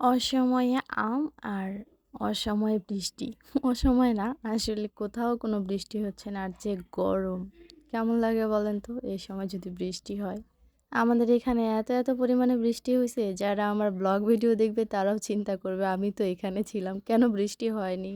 অসময়ে আম আর অসময়ে বৃষ্টি। অসময়ে না আসলে কোথাও কোনো বৃষ্টি হচ্ছে না। আর যে গরম, কেমন লাগে বলেন তো এই সময় যদি বৃষ্টি হয়? আমাদের এখানে এত, এত পরিমাণে বৃষ্টি হয়েছে যারা আমার ব্লগ ভিডিও দেখবে তারাও চিন্তা করবে আমি তো এখানে ছিলাম। কেন বৃষ্টি হয়নি?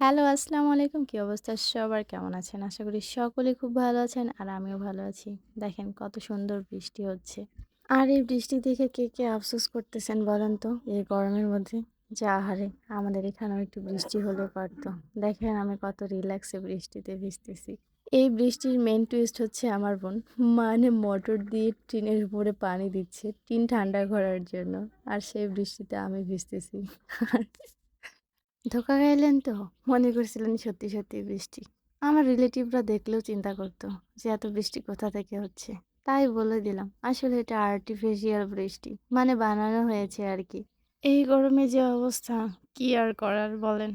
হ্যালো, আসসালামু আলাইকুম। কী অবস্থা সবার? কেমন আছেন? আশা করি সকলেই খুব ভালো আছেন আর আমিও ভালো আছি। দেখেন কত সুন্দর বৃষ্টি হচ্ছে। আর এই বৃষ্টি দেখে কে, কে আফসোস করতেছেন বলেন তো এই গরমের মধ্যে? যে আহারে আমাদের এখানেও একটু বৃষ্টি হলে পারত। দেখেন আমি কত রিল্যাক্সে বৃষ্টিতে ভিজতেছি। এই বৃষ্টির মেন টুইস্ট হচ্ছে আমার বোন। মানে মোটর দিয়ে টিনের উপরে পানি দিচ্ছে টিন ঠান্ডা করার জন্য। আর সেই বৃষ্টিতে আমি ভিজতেছি। ধোকা খাইলেন তো? মনে করছিলেন সত্যি, সত্যি বৃষ্টি। আমার রিলেটিভরা দেখলেও চিন্তা করতো যে এত বৃষ্টি কোথা থেকে হচ্ছে। তাই বলে দিলাম। আসলে এটা আর্টিফিশিয়াল বৃষ্টি। মানে বানানো হয়েছে আর কি এই গরমে যে অবস্থা, কি আর করার বলেন?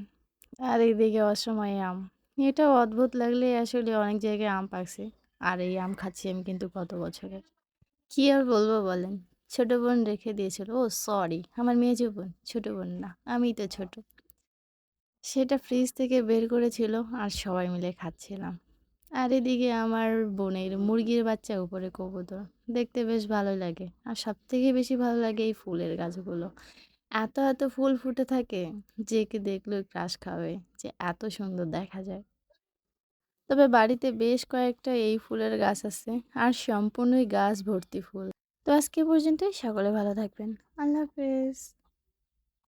আর এইদিকে অসময়ে আম। এটাও অদ্ভুত লাগলে আসলে অনেক জায়গায় আম পাকছে। আর এই আম খাচ্ছি আমি কিন্তু কত বছরের কি আর বলব বলেন? ছোট বোন রেখে দিয়েছিল। ও সরি আমার মেয়ে বোন ছোট বোন না, আমি তো ছোট। সেটা ফ্রিজ থেকে বের করেছিল আর সবাই মিলে খাচ্ছিলাম। আর এদিকে আমার বোনের মুরগির বাচ্চা উপরে কবুতর। দেখতে বেশ ভালো লাগে। আর সব থেকে বেশি ভালো লাগে এই ফুলের গাছগুলো। এত এত ফুল ফুটে থাকে যে কে দেখল ক্রাশ খাবে যে এত সুন্দর দেখা যায়। তবে বাড়িতে বেশ কয়েকটা এই ফুলের গাছ আছে আর সম্পূর্ণই গাছ ভর্তি ফুল। তো আজকে পর্যন্তই। সকলে ভালো থাকবেন। আল্লাহ হাফেজ।